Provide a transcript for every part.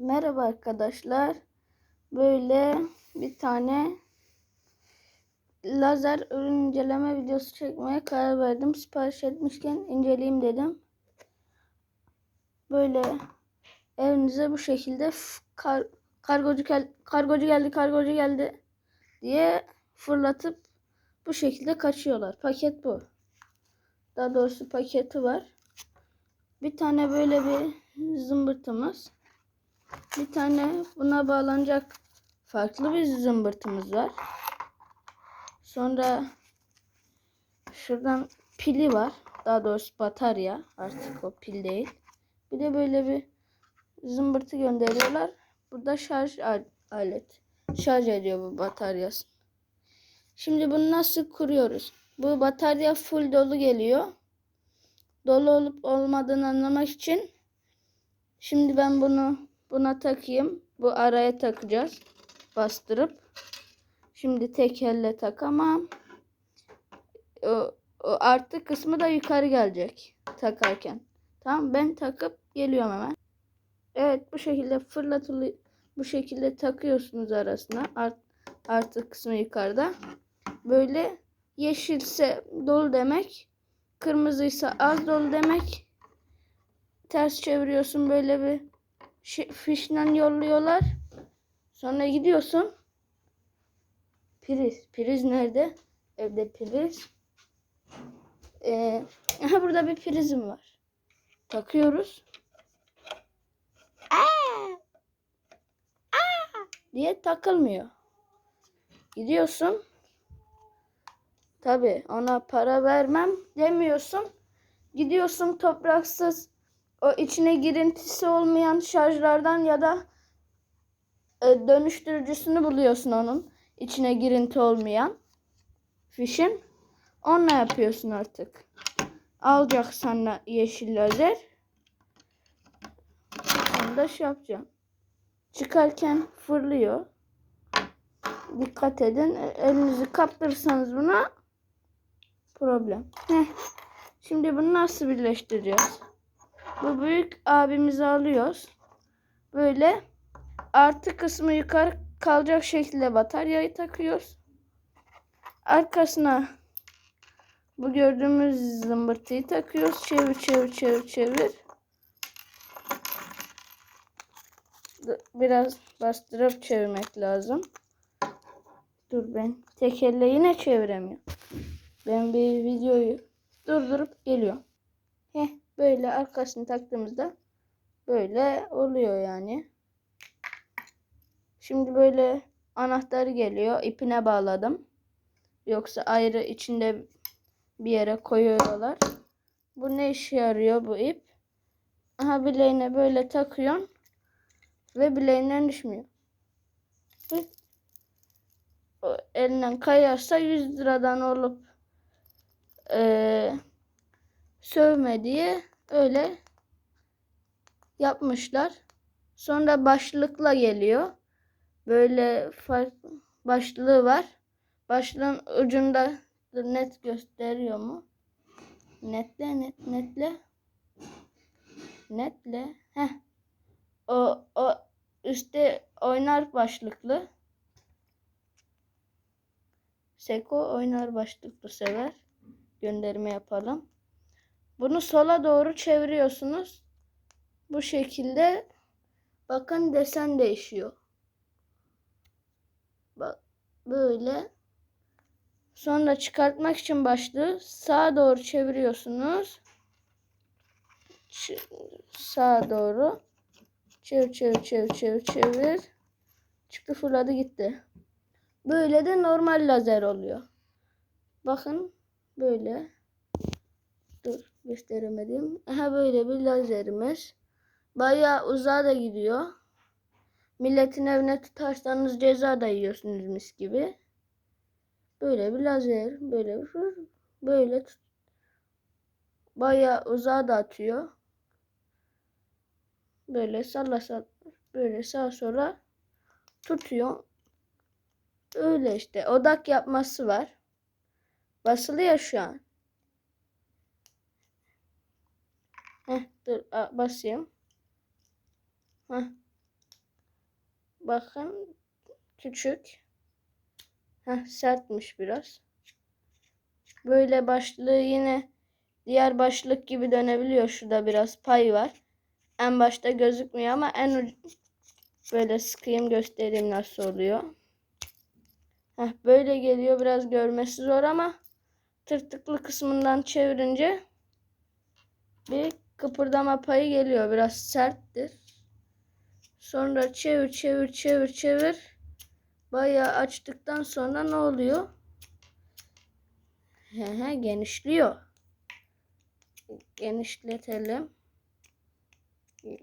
Merhaba arkadaşlar. Böyle bir tane lazer ürün inceleme videosu çekmeye karar verdim. Sipariş etmişken inceleyeyim dedim. Böyle evinize bu şekilde kar, kargocu, gel- kargocu geldi kargocu geldi diye fırlatıp bu şekilde kaçıyorlar. Paket bu. Daha doğrusu paketi var. Bir tane böyle bir zımbırtımız. Bir tane buna bağlanacak farklı bir zımbırtımız var. Sonra şuradan pili var. Daha doğrusu batarya. Artık o pil değil. Bir de böyle bir zımbırtı gönderiyorlar. Burada şarj al- alet. Şarj ediyor bu bataryası. Şimdi bunu nasıl kuruyoruz? Bu batarya full dolu geliyor. Dolu olup olmadığını anlamak için şimdi ben bunu buna takayım. Bu araya takacağız. Bastırıp. Şimdi tek elle takamam. O, o artı kısmı da yukarı gelecek takarken. Tamam ben takıp geliyorum hemen. Evet bu şekilde fırlatılı bu şekilde takıyorsunuz arasına. Art, artı kısmı yukarıda. Böyle yeşilse dolu demek. Kırmızıysa az dolu demek. Ters çeviriyorsun böyle bir fişle yolluyorlar. Sonra gidiyorsun. Priz. Priz nerede? Evde priz. Ee, burada bir prizim var. Takıyoruz. Aa! Aa! diye takılmıyor. Gidiyorsun. Tabi ona para vermem demiyorsun. Gidiyorsun topraksız o içine girintisi olmayan şarjlardan ya da e, dönüştürücüsünü buluyorsun onun. içine girinti olmayan fişin. Onunla yapıyorsun artık. Alacak sana yeşil lazer. Onu da şey yapacağım. Çıkarken fırlıyor. Dikkat edin. E, Elinizi kaptırırsanız buna problem. Heh. Şimdi bunu nasıl birleştireceğiz? Bu büyük abimizi alıyoruz. Böyle artı kısmı yukarı kalacak şekilde bataryayı takıyoruz. Arkasına bu gördüğümüz zımbırtıyı takıyoruz. Çevir çevir çevir çevir. Biraz bastırıp çevirmek lazım. Dur ben tek elle yine çeviremiyorum. Ben bir videoyu durdurup geliyorum. Heh, böyle arkasını taktığımızda böyle oluyor yani. Şimdi böyle anahtarı geliyor. İpine bağladım. Yoksa ayrı içinde bir yere koyuyorlar. Bu ne işe yarıyor bu ip? Aha bileğine böyle takıyorsun ve bileğinden düşmüyor. Elinden kayarsa 100 liradan olup eee sövme diye öyle yapmışlar. Sonra başlıkla geliyor. Böyle başlığı var. Başlığın ucunda net gösteriyor mu? Netle net netle. Netle. Heh. O o üstte oynar başlıklı. Seko oynar başlıklı sever. Gönderme yapalım. Bunu sola doğru çeviriyorsunuz. Bu şekilde bakın desen değişiyor. Bak böyle. Sonra çıkartmak için başlığı sağa doğru çeviriyorsunuz. Ç- sağa doğru. Çevir çevir çevir çevir çevir. Çıktı fırladı gitti. Böyle de normal lazer oluyor. Bakın böyle. Dur gösteremedim. Aha böyle bir lazerimiz. Bayağı uzağa da gidiyor. Milletin evine tutarsanız ceza da yiyorsunuz mis gibi. Böyle bir lazer. Böyle bir böyle tut. Bayağı uzağa da atıyor. Böyle salla salla böyle sağa sola tutuyor. Öyle işte odak yapması var. Basılı ya şu an. Heh, dur a- basayım. Heh. bakın küçük. Heh, sertmiş biraz. Böyle başlığı yine diğer başlık gibi dönebiliyor. Şurada biraz pay var. En başta gözükmüyor ama en böyle sıkayım göstereyim nasıl oluyor. Heh, böyle geliyor. Biraz görmesi zor ama tırtıklı kısmından çevirince bir kıpırdama payı geliyor. Biraz serttir. Sonra çevir çevir çevir çevir. Bayağı açtıktan sonra ne oluyor? He he genişliyor. Genişletelim.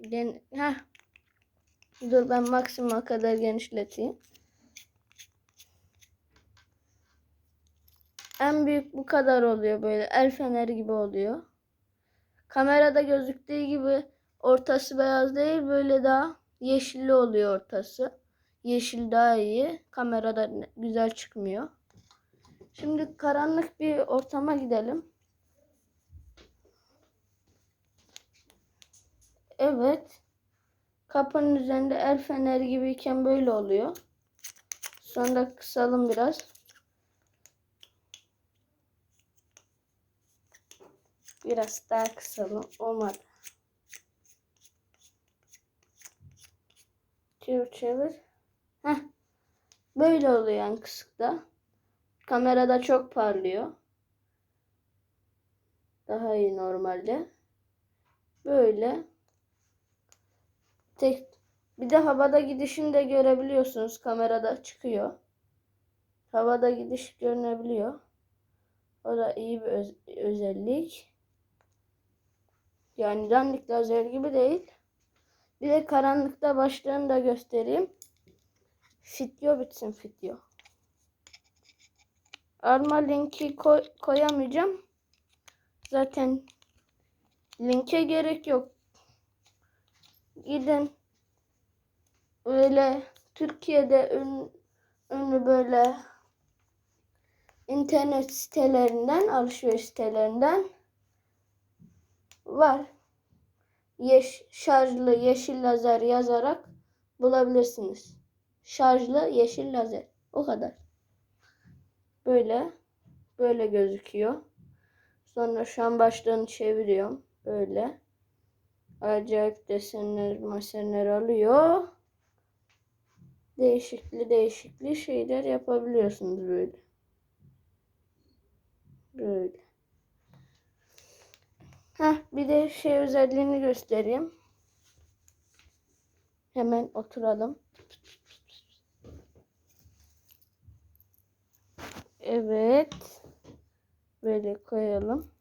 Gen Heh. Dur ben maksimuma kadar genişleteyim. En büyük bu kadar oluyor böyle. El feneri gibi oluyor. Kamerada gözüktüğü gibi ortası beyaz değil böyle daha yeşilli oluyor ortası. Yeşil daha iyi. Kamerada güzel çıkmıyor. Şimdi karanlık bir ortama gidelim. Evet. Kapının üzerinde el feneri gibiyken böyle oluyor. Sonra kısalım biraz. Biraz daha kısalım. Olmadı. Çevir çevir. Heh. Böyle oluyor yani kısıkta. Kamerada çok parlıyor. Daha iyi normalde. Böyle. Tek bir de havada gidişini de görebiliyorsunuz. Kamerada çıkıyor. Havada gidiş görünebiliyor. O da iyi bir öz- özellik. Yani dandik lazer gibi değil. Bir de karanlıkta başlığını da göstereyim. Video bitsin video. Arma linki koy, koyamayacağım. Zaten linke gerek yok. Gidin öyle Türkiye'de ün, ünlü böyle internet sitelerinden, alışveriş sitelerinden var. Yeş, şarjlı yeşil lazer yazarak bulabilirsiniz. Şarjlı yeşil lazer. O kadar. Böyle. Böyle gözüküyor. Sonra şu an başlığını çeviriyorum. Böyle. Acayip desenler, masenler alıyor. Değişikli değişikli şeyler yapabiliyorsunuz böyle. Böyle. Heh, bir de şey özelliğini göstereyim. Hemen oturalım. Evet. Böyle koyalım.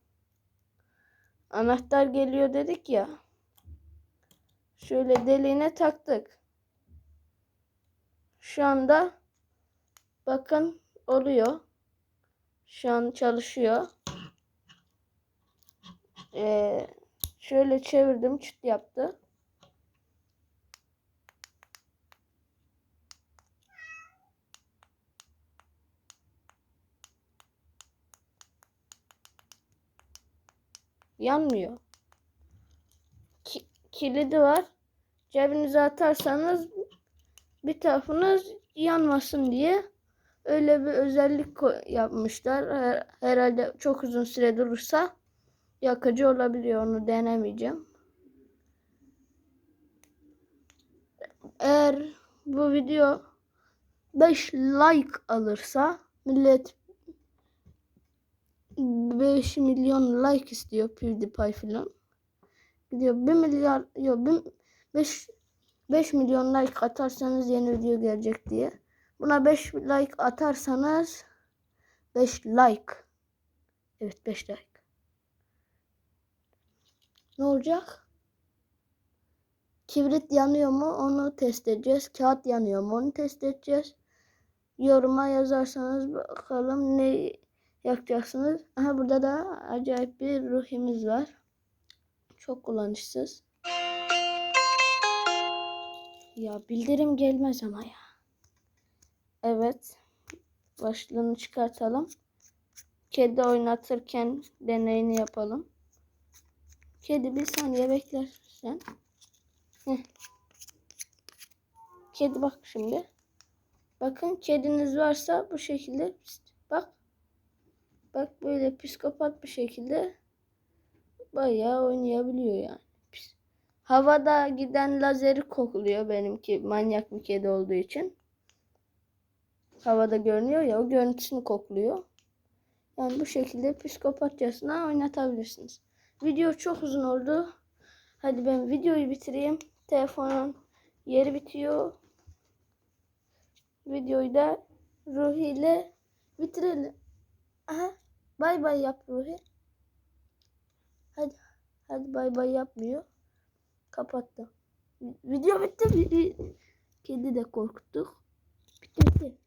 Anahtar geliyor dedik ya. Şöyle deliğine taktık. Şu anda bakın oluyor. Şu an çalışıyor. Ee, şöyle çevirdim çıt yaptı. Yanmıyor. Ki- kilidi var. Cebinize atarsanız bir tarafınız yanmasın diye öyle bir özellik yapmışlar. Her- Herhalde çok uzun süre durursa yakıcı olabiliyor. Onu denemeyeceğim. Eğer bu video 5 like alırsa millet 5 milyon like istiyor PewDiePie falan. Gidiyor 1 milyar yok 5 5 milyon like atarsanız yeni video gelecek diye. Buna 5 like atarsanız 5 like. Evet 5 like. Ne olacak? Kibrit yanıyor mu onu test edeceğiz. Kağıt yanıyor mu onu test edeceğiz. Yoruma yazarsanız bakalım ne yakacaksınız. Aha burada da acayip bir ruhimiz var. Çok kullanışsız. Ya bildirim gelmez ama ya. Evet. Başlığını çıkartalım. Kedi oynatırken deneyini yapalım. Kedi bir saniye bekler sen. Heh. Kedi bak şimdi. Bakın kediniz varsa bu şekilde bak. Bak böyle psikopat bir şekilde bayağı oynayabiliyor yani. Havada giden lazeri kokluyor benimki manyak bir kedi olduğu için. Havada görünüyor ya o görüntüsünü kokluyor. Yani bu şekilde psikopatçasına oynatabilirsiniz. Video çok uzun oldu. Hadi ben videoyu bitireyim. Telefonun yeri bitiyor. Videoyu da Ruhi ile bitirelim. Aha, bay bay yap Ruhi. Hadi, hadi bay bay yapmıyor. Kapattı. Video bitti. Kedi de korkuttuk. Bitti bitti.